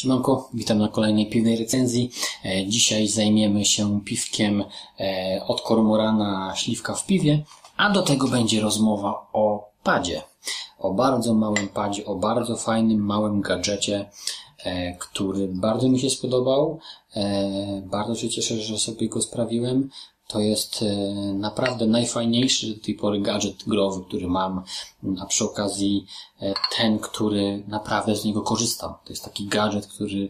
Siemanko, witam na kolejnej piwnej recenzji. E, Dzisiaj zajmiemy się piwkiem e, od Kormorana Śliwka w piwie, a do tego będzie rozmowa o padzie. O bardzo małym padzie, o bardzo fajnym, małym gadżecie, e, który bardzo mi się spodobał. Bardzo się cieszę, że sobie go sprawiłem. To jest e, naprawdę najfajniejszy do tej pory gadżet growy, który mam, a przy okazji e, ten, który naprawdę z niego korzystam. To jest taki gadżet, który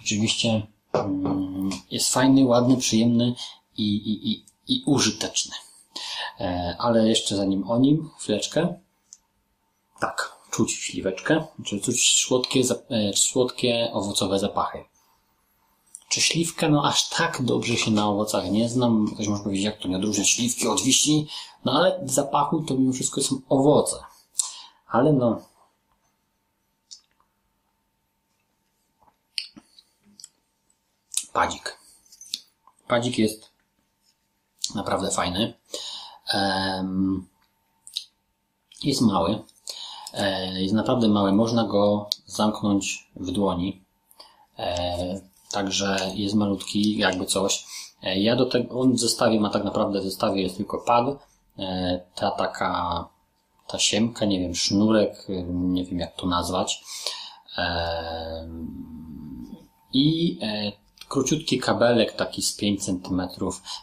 rzeczywiście mm, jest fajny, ładny, przyjemny i, i, i, i użyteczny. E, Ale jeszcze zanim o nim, chwileczkę. Tak, czuć śliweczkę, czy czuć słodkie, słodkie owocowe zapachy. Czy śliwka, no aż tak dobrze się na owocach nie znam. Ktoś może powiedzieć, jak to nie odróżniać śliwki od wiśni. No ale w zapachu to mimo wszystko są owoce. Ale no. Padzik. Padzik jest naprawdę fajny. Jest mały. E, Jest naprawdę mały. Można go zamknąć w dłoni. Także jest malutki, jakby coś. E, Ja do tego, on w zestawie ma tak naprawdę, w zestawie jest tylko pad, e, ta taka, ta siemka, nie wiem, sznurek, e, nie wiem jak to nazwać. I króciutki kabelek, taki z 5 cm,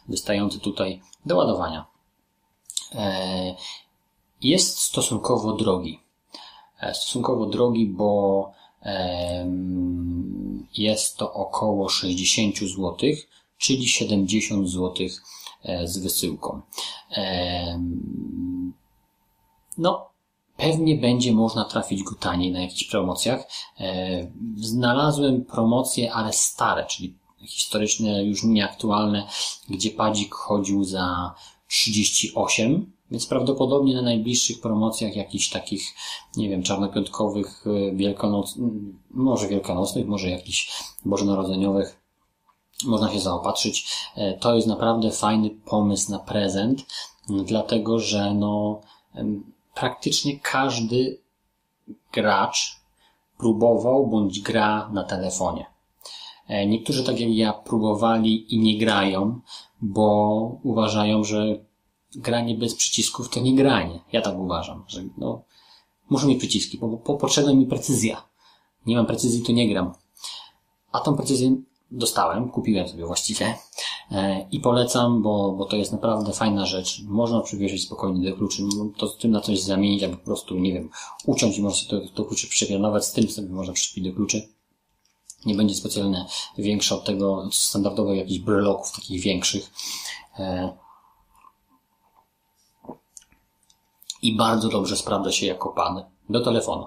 wystający tutaj do ładowania. Jest stosunkowo drogi. Stosunkowo drogi, bo jest to około 60 zł, czyli 70 zł e, z wysyłką. No, pewnie będzie można trafić go taniej na jakichś promocjach. E, Znalazłem promocje, ale stare, czyli historyczne, już nieaktualne, gdzie padzik chodził za 38, więc prawdopodobnie na najbliższych promocjach jakichś takich, nie wiem, czarnopiątkowych, wielkonoc, m, może wielkanocnych, może jakichś bożonarodzeniowych, można się zaopatrzyć. E, To jest naprawdę fajny pomysł na prezent, dlatego że no, praktycznie każdy gracz próbował bądź gra na telefonie. E, Niektórzy, tak jak ja, próbowali i nie grają, bo uważają, że granie bez przycisków to nie granie. Ja tak uważam, że no, muszę mieć przyciski, bo, bo potrzebna mi precyzja. Nie mam precyzji, to nie gram. A tą precyzję dostałem, kupiłem sobie właściwie e, i polecam, bo, bo to jest naprawdę fajna rzecz. Można przywieszyć spokojnie do kluczy, no, to z tym na coś zamienić, albo po prostu, nie wiem, uciąć i można sobie to, kluczy przypianować, z tym sobie można przyczepić do kluczy. Nie będzie specjalnie większa od tego od standardowych jakichś bryloków, takich większych. E, I bardzo dobrze sprawdza się jako pad do telefonu.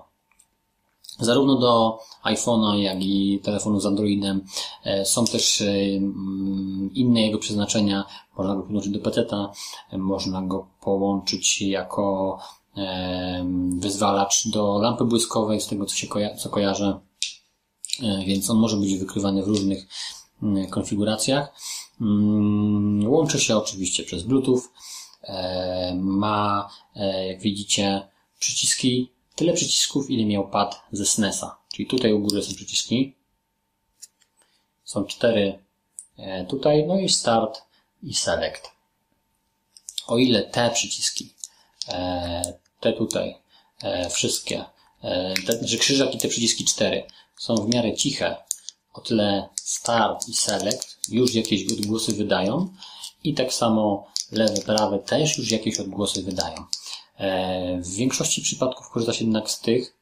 Zarówno do iPhone'a, jak i telefonu z Androidem e, są też e, mm, inne jego przeznaczenia. Można go podłączyć do PC-a, e, można go połączyć jako e, wyzwalacz do lampy błyskowej, z tego co się koja- co kojarzę. Więc on może być wykrywany w różnych mm, konfiguracjach. Mm, Łączy się oczywiście przez Bluetooth. E, Ma, e, jak widzicie, przyciski, tyle przycisków, ile miał pad ze SNESa. Czyli tutaj u góry są przyciski. Są cztery e, tutaj, no i Start i Select. O ile te przyciski, te tutaj, wszystkie, te, znaczy krzyżak i te przyciski cztery są w miarę ciche, o tyle Start i Select już jakieś odgłosy wydają i tak samo lewe, prawe też już jakieś odgłosy wydają. E, W większości przypadków korzysta się jednak z tych,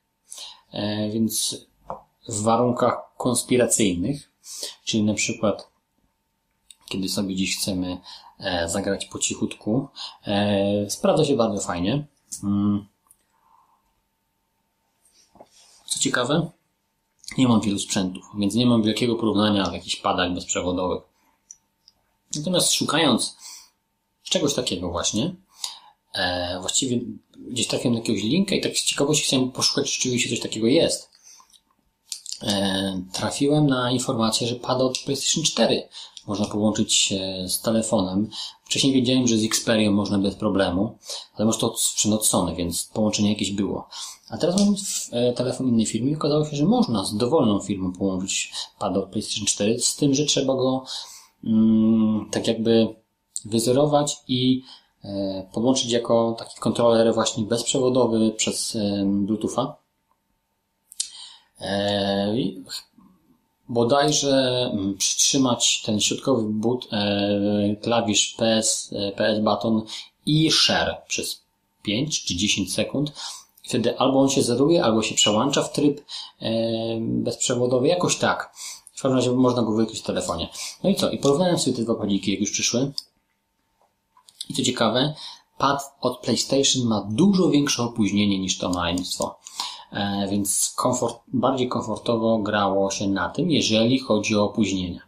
e, więc w warunkach konspiracyjnych, czyli na przykład kiedy sobie dziś chcemy e, zagrać po cichutku, sprawdza się bardzo fajnie. Mm. Co ciekawe, nie mam wielu sprzętów, więc nie mam wielkiego porównania w jakichś padach bezprzewodowych. Natomiast szukając czegoś takiego właśnie, e, właściwie gdzieś trafiłem na jakiegoś linka i tak z ciekawości chciałem poszukać, czy rzeczywiście coś takiego jest. E, trafiłem na informację, że pada od PlayStation 4 można połączyć się z telefonem. Wcześniej wiedziałem, że z Xperią można bez problemu, ale może to sprzęt od Sony, więc połączenie jakieś było. A teraz mam e, telefon innej firmy i okazało się, że można z dowolną firmą połączyć pada od PlayStation 4, z tym, że trzeba go mm, tak jakby wyzerować i e, podłączyć jako taki kontroler właśnie bezprzewodowy przez Bluetootha. E, bodajże przytrzymać ten środkowy but, e, klawisz PS, PS button i share przez 5 czy 10 sekund. Wtedy albo on się zeruje, albo się przełącza w tryb bezprzewodowy, jakoś tak. W każdym razie można go wykryć w telefonie. No i co? I porównałem sobie te dwa padiki, jak już przyszły. I co ciekawe, pad od PlayStation ma dużo większe opóźnienie niż to maleństwo. E, więc komfort, bardziej komfortowo grało się na tym, jeżeli chodzi o opóźnienia.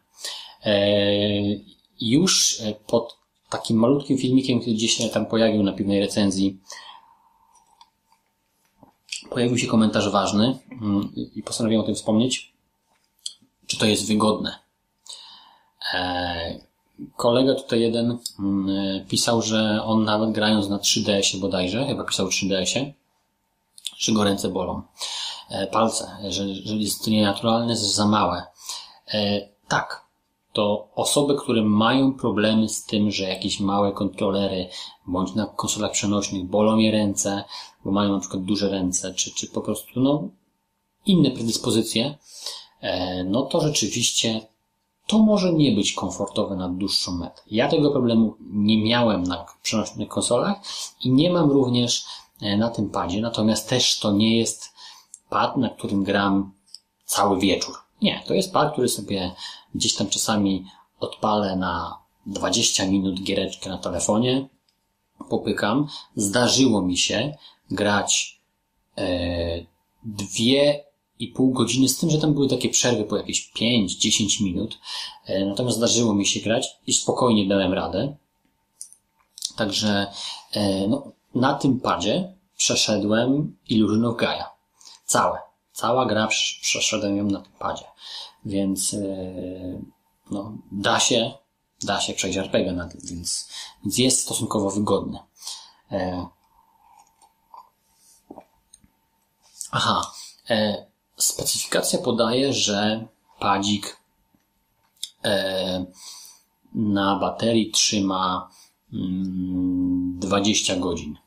E, już e, pod takim malutkim filmikiem, który gdzieś się tam pojawił na pewnej recenzji, pojawił się komentarz ważny mm, i postanowiłem o tym wspomnieć, czy to jest wygodne. Kolega tutaj jeden mm, pisał, że on nawet grając na 3DS-ie bodajże, chyba pisał 3DS-ie, że go ręce bolą. E, palce, że, że jest to nienaturalne, jest za małe. E, tak, to osoby, które mają problemy z tym, że jakieś małe kontrolery bądź na konsolach przenośnych bolą je ręce, bo mają na przykład duże ręce, czy, czy po prostu no, inne predyspozycje, e, no to rzeczywiście to może nie być komfortowe na dłuższą metę. Ja tego problemu nie miałem na przenośnych konsolach i nie mam również E, na tym padzie, natomiast też to nie jest pad, na którym gram cały wieczór. Nie, to jest pad, który sobie gdzieś tam czasami odpalę na 20 minut giereczkę na telefonie, popykam. Zdarzyło mi się grać e, dwie i pół godziny, z tym, że tam były takie przerwy po jakieś 5-10 minut. E, natomiast zdarzyło mi się grać i spokojnie dałem radę. Także e, no, na tym padzie przeszedłem Illusion Gaia. Całe. Cała gra przeszedłem ją na tym padzie. Więc yy, no, da się, da się przejść RPG na więc, więc jest stosunkowo wygodny. E... Aha. E... Specyfikacja podaje, że padzik e... na baterii trzyma 20 mm, godzin.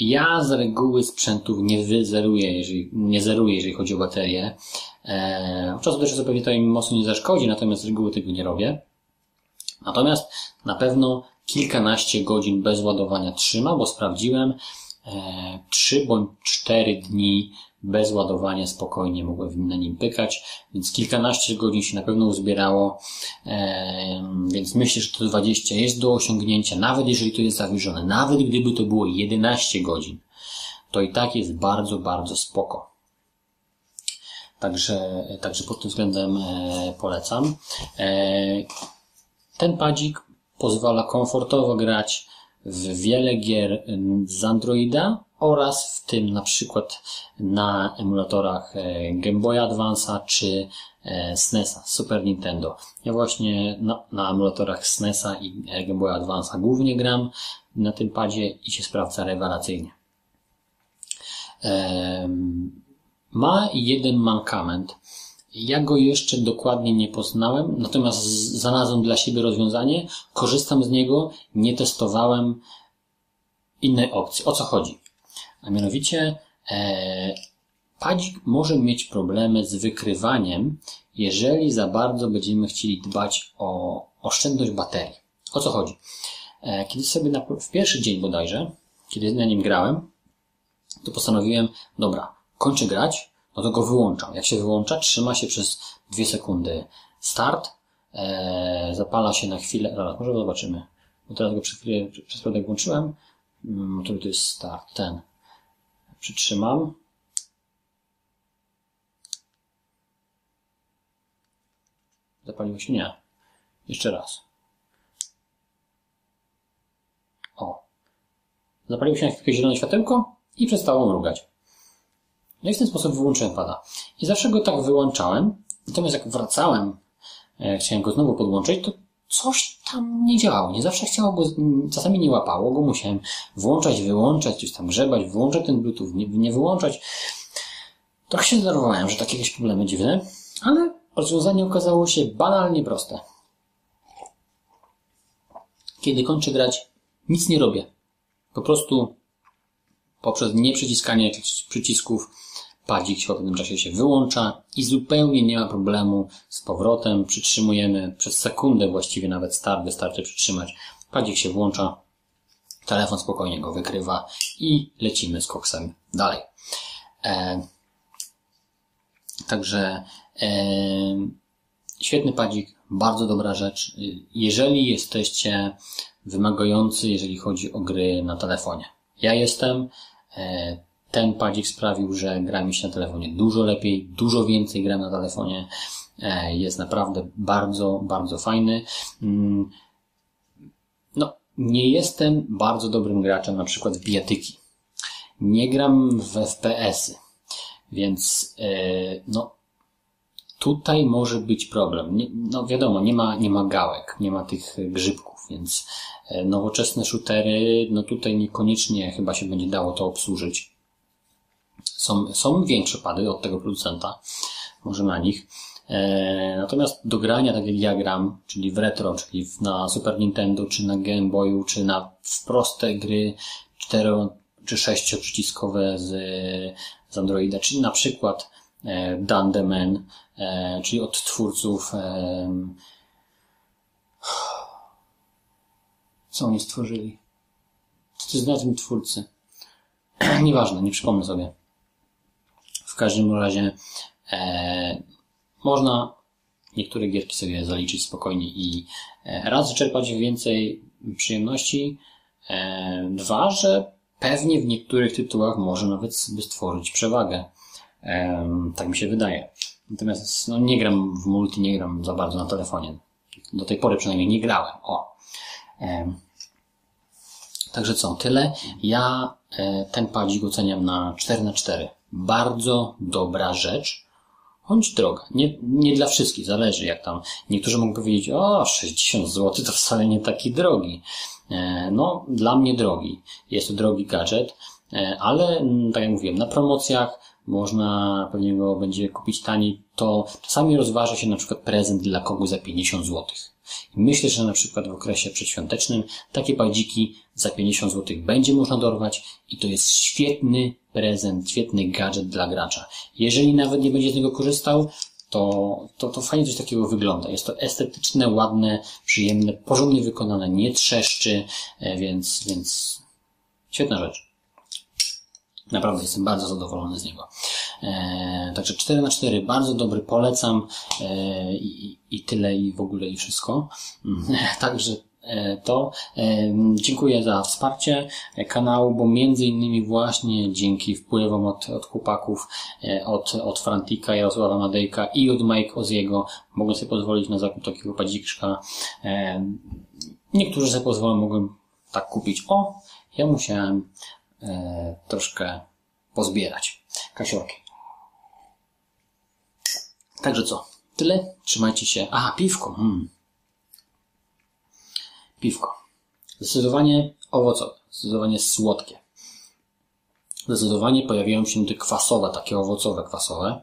Ja z reguły sprzętów nie wyzeruję, jeżeli, nie zeruję, jeżeli chodzi o baterię. Eee, czasu też sobie to im mocno nie zaszkodzi, natomiast z reguły tego nie robię. Natomiast na pewno kilkanaście godzin bez ładowania trzyma, bo sprawdziłem, e, 3 bądź 4 dni bez ładowania spokojnie mogłem na nim pykać, więc kilkanaście godzin się na pewno uzbierało, więc myślę, że to 20 jest do osiągnięcia, nawet jeżeli to jest zawyżone, nawet gdyby to było 11 godzin, to i tak jest bardzo, bardzo spoko. Także, także pod tym względem e, polecam. E, ten padzik pozwala komfortowo grać w wiele gier z Androida oraz w tym na przykład na emulatorach e, Game Boy Advance'a czy e, SNES'a, Super Nintendo. Ja właśnie na, na emulatorach SNES'a i e, Game Boy Advance'a głównie gram na tym padzie i się sprawdza rewelacyjnie. Ma jeden mankament. Ja go jeszcze dokładnie nie poznałem, natomiast znalazłem dla siebie rozwiązanie, korzystam z niego, nie testowałem innej opcji. O co chodzi? A mianowicie e, padzik może mieć problemy z wykrywaniem, jeżeli za bardzo będziemy chcieli dbać o oszczędność baterii. O co chodzi? E, kiedy sobie na, w pierwszy dzień bodajże, kiedy na nim grałem, to postanowiłem, dobra, kończę grać, no to go wyłączam. Jak się wyłącza, trzyma się przez dwie sekundy start, e, zapala się na chwilę, dobra, może zobaczymy, bo teraz go przez chwilę, przez chwilę włączyłem, mm, który to jest start, ten. Przytrzymam. Zapaliło się? Nie. Jeszcze raz. O. Zapaliło się na chwilkę zielone światełko i przestało mrugać. No i w ten sposób wyłączyłem pada. I zawsze go tak wyłączałem. Natomiast jak wracałem, e, chciałem go znowu podłączyć, to coś tam nie działało. Nie zawsze chciało go, czasami nie łapało go, musiałem włączać, wyłączać, coś tam grzebać, wyłączać ten Bluetooth, nie, nie wyłączać. Trochę się zdenerwowałem, że takie jakieś problemy dziwne, ale rozwiązanie okazało się banalnie proste. Kiedy kończę grać, nic nie robię. Po prostu poprzez nieprzyciskanie przycisków padzik w pewnym czasie się wyłącza i zupełnie nie ma problemu z powrotem. Przytrzymujemy przez sekundę, właściwie nawet start wystarczy przytrzymać. Padzik się włącza, telefon spokojnie go wykrywa i lecimy z koksem dalej. E, także e, świetny padzik, bardzo dobra rzecz. Jeżeli jesteście wymagający, jeżeli chodzi o gry na telefonie. Ja jestem, e, ten padzik sprawił, że gra mi się na telefonie dużo lepiej, dużo więcej gram na telefonie. E, jest naprawdę bardzo, bardzo fajny. Mm, no, nie jestem bardzo dobrym graczem na przykład w bijatyki. Nie gram w FPS-y, więc e, no, tutaj może być problem. No wiadomo, nie ma, nie ma gałek, nie ma tych grzybków, więc e, nowoczesne shootery, no tutaj niekoniecznie chyba się będzie dało to obsłużyć. Są, są większe pady od tego producenta, może na nich. E, natomiast do grania, tak jak czyli w retro, czyli na Super Nintendo, czy na Game Boyu, czy na proste gry 4 czy 6 przyciskowe z, z Androida, czyli na przykład e, Dundeman, e, czyli od twórców co oni stworzyli? Co to jest twórcy? Nieważne, nie przypomnę sobie. W każdym razie e, można niektóre gierki sobie zaliczyć spokojnie i e, raz czerpać więcej przyjemności, e, dwa, że pewnie w niektórych tytułach może nawet sobie stworzyć przewagę. E, tak mi się wydaje. Natomiast no, nie gram w multi, nie gram za bardzo na telefonie. Do tej pory przynajmniej nie grałem. O. E, także co, tyle. Ja e, ten padzik oceniam na 4 na 4 bardzo dobra rzecz, choć droga. Nie, nie dla wszystkich, zależy jak tam. Niektórzy mogą powiedzieć, o, 60 zł to wcale nie taki drogi. E, no, dla mnie drogi. Jest to drogi gadżet, e, ale mm, tak jak mówiłem, na promocjach można pewnie go będzie kupić taniej, to czasami rozważa się na przykład prezent dla kogoś za 50 złotych. I myślę, że na przykład w okresie przedświątecznym takie padziki za 50 zł będzie można dorwać i to jest świetny prezent, świetny gadżet dla gracza. Jeżeli nawet nie będzie z niego korzystał, to, to, to fajnie coś takiego wygląda. Jest to estetyczne, ładne, przyjemne, porządnie wykonane, nie trzeszczy, e, więc, więc świetna rzecz. Naprawdę jestem bardzo zadowolony z niego. E, także 4 na 4 bardzo dobry, polecam e, i, i tyle i w ogóle i wszystko. także to e, dziękuję za wsparcie kanału, bo między innymi właśnie dzięki wpływom od, od chłopaków, e, od, od Frantika, Jarosława Madejka i od Mike Oziego mogę sobie pozwolić na zakup takiego padzikszka. E, niektórzy sobie pozwolą, mogłem tak kupić. O, ja musiałem e, troszkę pozbierać kasiorki. Także co? Tyle. Trzymajcie się. A, piwko. Hmm. Piwko. Zdecydowanie owocowe. Zdecydowanie słodkie. Zdecydowanie pojawiają się te kwasowe, takie owocowe, kwasowe.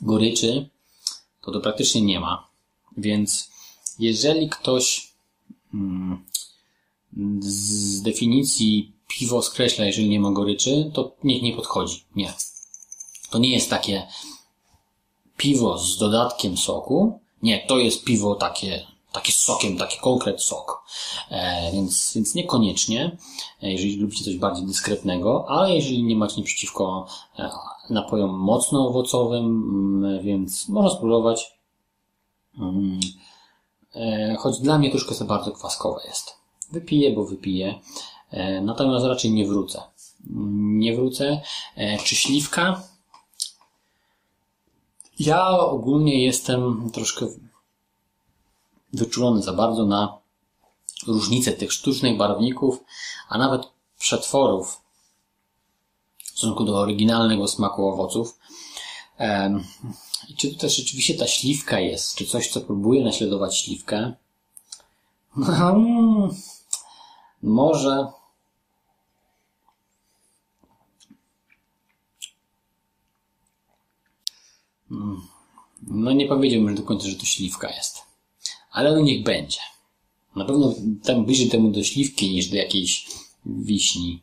Goryczy to to praktycznie nie ma. Więc jeżeli ktoś mm, z definicji piwo skreśla, jeżeli nie ma goryczy, to niech nie podchodzi. Nie. To nie jest takie piwo z dodatkiem soku. Nie, to jest piwo takie, takie z sokiem, taki konkret sok. E, więc, więc niekoniecznie, e, jeżeli lubicie coś bardziej dyskretnego, ale jeżeli nie macie nic przeciwko e, napojom mocno owocowym, mm, więc można spróbować. Mm, e, choć dla mnie troszkę za bardzo kwaskowe jest. Wypiję, bo wypiję. E, natomiast raczej nie wrócę. Nie wrócę. E, czy śliwka? Ja ogólnie jestem troszkę wyczulony za bardzo na różnicę tych sztucznych barwników, a nawet przetworów w stosunku do oryginalnego smaku owoców. Um, czy tutaj rzeczywiście ta śliwka jest? Czy coś, co próbuje naśladować śliwkę? Hmm, może. No nie powiedziałbym do końca, że to śliwka jest. Ale no niech będzie. Na pewno tam bliżej temu do śliwki niż do jakiejś wiśni.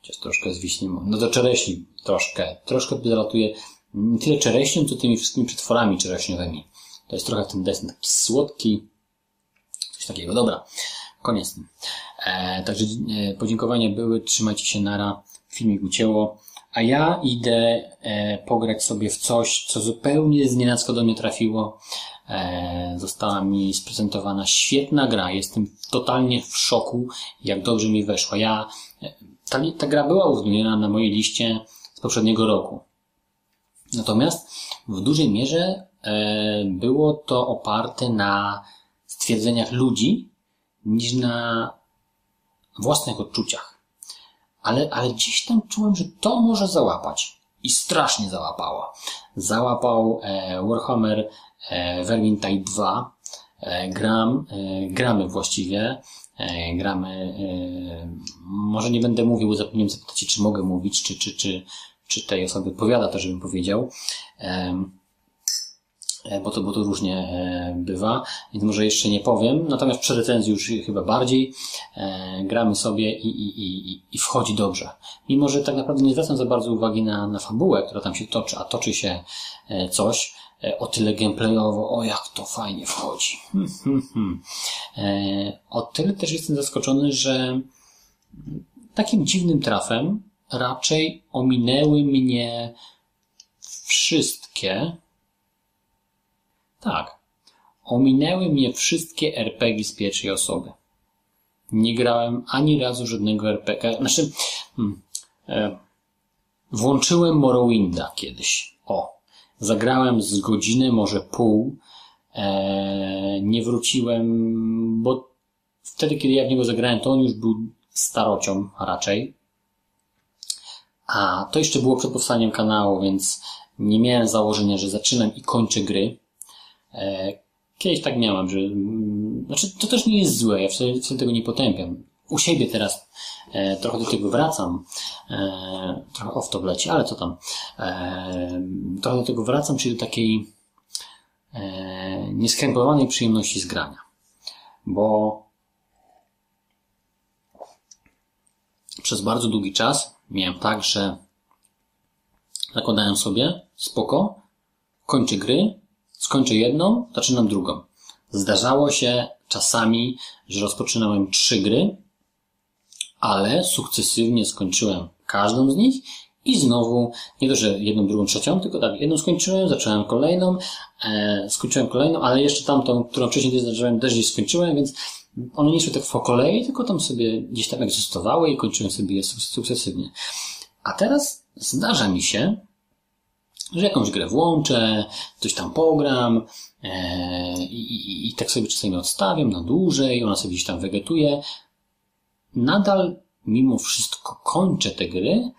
Chociaż troszkę z wiśni. No do czereśni troszkę. Troszkę zalatuje nie tyle czereśnią, co tymi wszystkimi przetworami czereśniowymi. To jest trochę ten desen taki słodki. Coś takiego. Dobra. Koniec. E, także e, podziękowania były. Trzymajcie się nara. Filmik ucięło. A ja idę e, pograć sobie w coś, co zupełnie znienacka do mnie trafiło. E, została mi sprezentowana świetna gra. Jestem totalnie w szoku, jak dobrze mi weszła. Ja, e, ta, ta gra była uwzględniona na mojej liście z poprzedniego roku. Natomiast w dużej mierze e, było to oparte na stwierdzeniach ludzi niż na własnych odczuciach. Ale, ale gdzieś tam czułem, że to może załapać. I strasznie załapała. Załapał e, Warhammer e, Vermintide 2. E, gram, e, gramy właściwie. E, gramy, e, może nie będę mówił, bo zapomniałem zapytać, czy mogę mówić, czy, czy, czy, czy tej osoby powiada to, żebym powiedział. E, bo to, bo to różnie e, bywa, więc może jeszcze nie powiem. Natomiast przy recenzji już chyba bardziej e, gramy sobie i, i, i, i wchodzi dobrze. Mimo, że tak naprawdę nie zwracam za bardzo uwagi na, na fabułę, która tam się toczy, a toczy się e, coś o tyle gameplayowo, o jak to fajnie wchodzi. Hmm, hmm, hmm. O tyle też jestem zaskoczony, że takim dziwnym trafem raczej ominęły mnie wszystkie tak. Ominęły mnie wszystkie RPG z pierwszej osoby. Nie grałem ani razu żadnego RPG. Znaczy, hmm, e, włączyłem Morrowinda kiedyś. O. Zagrałem z godziny, może pół. E, nie wróciłem, bo wtedy, kiedy ja w niego zagrałem, to on już był starocią raczej. A to jeszcze było przed powstaniem kanału, więc nie miałem założenia, że zaczynam i kończę gry. E, kiedyś tak miałem, że, mm, znaczy to też nie jest złe, ja wcale, tego nie potępiam. U siebie teraz e, trochę do tego wracam, e, trochę off to leci, ale co tam, e, trochę do tego wracam, czyli do takiej e, nieskrępowanej przyjemności z grania. Bo przez bardzo długi czas miałem tak, że zakładałem sobie, spoko, kończę gry, Skończę jedną, zaczynam drugą. Zdarzało się czasami, że rozpoczynałem trzy gry, ale sukcesywnie skończyłem każdą z nich i znowu, nie to, że jedną, drugą, trzecią, tylko tak, jedną skończyłem, zacząłem kolejną, e, skończyłem kolejną, ale jeszcze tamtą, którą wcześniej zacząłem, też gdzieś skończyłem, więc one nie szły tak po kolei, tylko tam sobie gdzieś tam egzystowały i kończyłem sobie je sukcesywnie. A teraz zdarza mi się, że jakąś grę włączę, coś tam pogram e, i, i, i tak sobie czasami odstawiam na dłużej, ona sobie gdzieś tam wegetuje. Nadal mimo wszystko kończę te gry,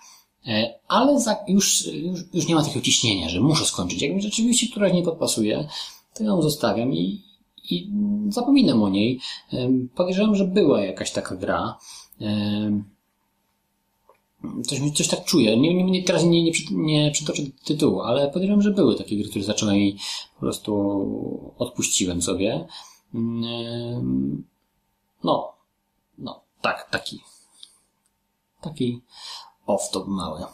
e, ale za, już, już, już nie ma takiego ciśnienia, że muszę skończyć. Jak mi rzeczywiście któraś nie podpasuje, to ją zostawiam i, i zapominam o niej. E, podejrzewam, że była jakaś taka gra. E, Coś, coś tak czuję. Nie, nie, teraz nie, nie, nie przytoczę tytułu, ale podejrzewam, że były takie gry, które zacząłem i po prostu odpuściłem sobie. Mm, no, no, tak, taki. Taki off-top mały.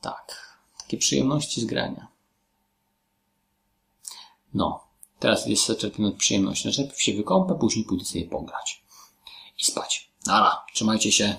Tak. Takie przyjemności z grania. No, teraz jest zaczerpnę od przyjemności. Najpierw się wykąpę, później pójdę sobie pograć. I spać. Nara, trzymajcie się.